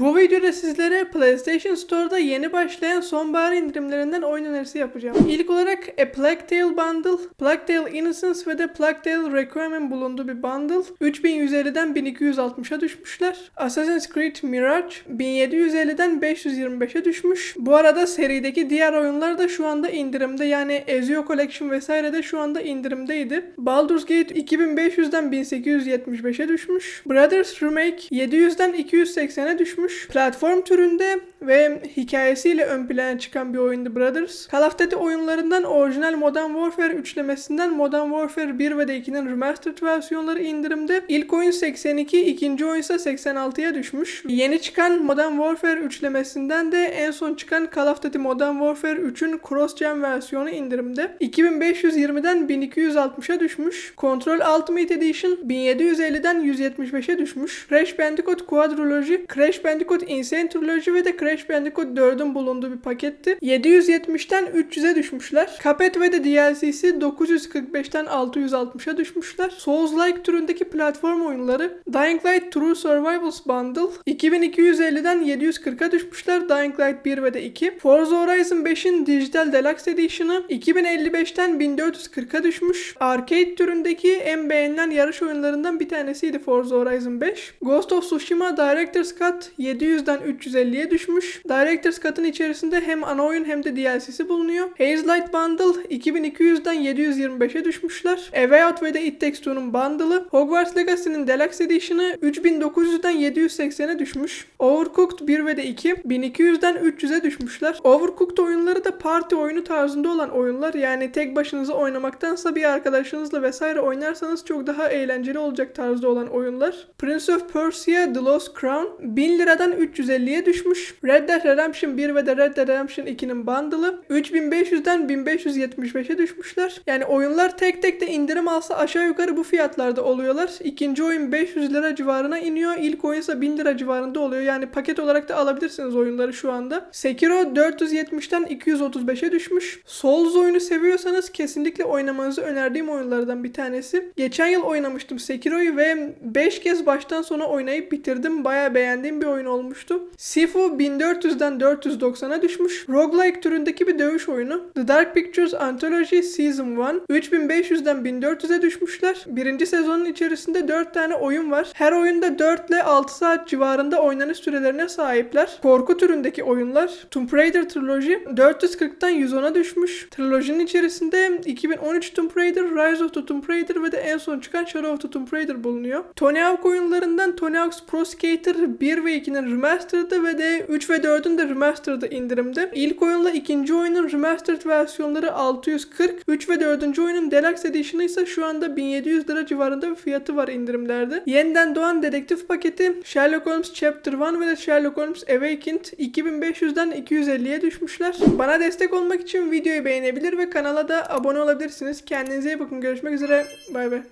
Bu videoda sizlere PlayStation Store'da yeni başlayan sonbahar indirimlerinden oyun önerisi yapacağım. İlk olarak A Plague Tale Bundle, Plague Tale Innocence ve de Plague Tale Requiem'in bulunduğu bir bundle. 3150'den 1260'a düşmüşler. Assassin's Creed Mirage 1750'den 525'e düşmüş. Bu arada serideki diğer oyunlar da şu anda indirimde yani Ezio Collection vesaire de şu anda indirimdeydi. Baldur's Gate 2500'den 1875'e düşmüş. Brothers Remake 700'den 280'e düşmüş. Platform türünde ve hikayesiyle ön plana çıkan bir oyundu Brothers. Call of Duty oyunlarından orijinal Modern Warfare üçlemesinden Modern Warfare 1 ve de 2'nin remastered versiyonları indirimde. İlk oyun 82, ikinci oyun ise 86'ya düşmüş. Yeni çıkan Modern Warfare üçlemesinden de en son çıkan Call of Duty Modern Warfare 3'ün cross-gen versiyonu indirimde. 2520'den 1260'a düşmüş. Control Ultimate Edition 1750'den 175'e düşmüş. Crash Bandicoot Quadrilogy, Crash Bandicoot Insane Trilogy ve de Crash Bandicoot 4'ün bulunduğu bir paketti. 770'ten 300'e düşmüşler. Cuphead ve de DLC'si 945'ten 660'a düşmüşler. Souls-like türündeki platform oyunları Dying Light True Survivals Bundle 2250'den 740'a düşmüşler. Dying Light 1 ve de 2. Forza Horizon 5'in Digital Deluxe Edition'ı 2055'ten 1440'a düşmüş. Arcade türündeki en beğenilen yarış oyunlarından bir tanesiydi Forza Horizon 5. Ghost of Tsushima Director's Cut 700'den 350'ye düşmüş. Director's Cut'ın içerisinde hem ana oyun hem de DLC'si bulunuyor. Haze Light Bundle 2200'den 725'e düşmüşler. A Way Out ve de It Takes Two'nun bundle'ı Hogwarts Legacy'nin Deluxe Edition'ı 3900'den 780'e düşmüş. Overcooked 1 ve de 2 1200'den 300'e düşmüşler. Overcooked oyunları da parti oyunu tarzında olan oyunlar. Yani tek başınıza oynamaktansa bir arkadaşınızla vesaire oynarsanız çok daha eğlenceli olacak tarzda olan oyunlar. Prince of Persia The Lost Crown 1000 liradan 350'ye düşmüş. Red Dead Redemption 1 ve de Red Dead Redemption 2'nin bundle'ı 3500'den 1575'e düşmüşler. Yani oyunlar tek tek de indirim alsa aşağı yukarı bu fiyatlarda oluyorlar. İkinci oyun 500 lira civarına iniyor. İlk oyun ise 1000 lira civarında oluyor. Yani paket olarak da alabilirsiniz oyunları şu anda. Sekiro 470'ten 235'e düşmüş. Souls oyunu seviyorsanız kesinlikle oynamanızı önerdiğim oyunlardan bir tanesi. Geçen yıl oynamıştım Sekiro'yu ve 5 kez baştan sona oynayıp bitirdim. Bayağı beğendiğim bir oyun olmuştu. Sifu 1400'den 490'a düşmüş. Roguelike türündeki bir dövüş oyunu. The Dark Pictures Anthology Season 1 3500'den 1400'e düşmüşler. Birinci sezonun içerisinde 4 tane oyun var. Her oyunda 4 ile 6 saat civarında oynanış sürelerine sahipler. Korku türündeki oyunlar. Tomb Raider Trilogy 440'tan 110'a düşmüş. Trilojinin içerisinde 2013 Tomb Raider, Rise of the Tomb Raider ve de en son çıkan Shadow of the Tomb Raider bulunuyor. Tony Hawk oyunlarından Tony Hawk's Pro Skater 1 ve 2'nin remastered'ı ve de 3 ve 4'ün de remastered'ı indirimde. İlk oyunla ikinci oyunun remastered versiyonları 640, 3 ve 4. oyunun Deluxe Edition'ı ise şu anda 1700 lira civarında bir fiyatı var indirimlerde. Yeniden doğan dedektif paketi Sherlock Holmes Chapter 1 ve de Sherlock Holmes Awakened 2500'den 250'ye düşmüşler. Bana destek olmak için videoyu beğenebilir ve kanala da abone olabilirsiniz. Kendinize iyi bakın. Görüşmek üzere. Bay bay.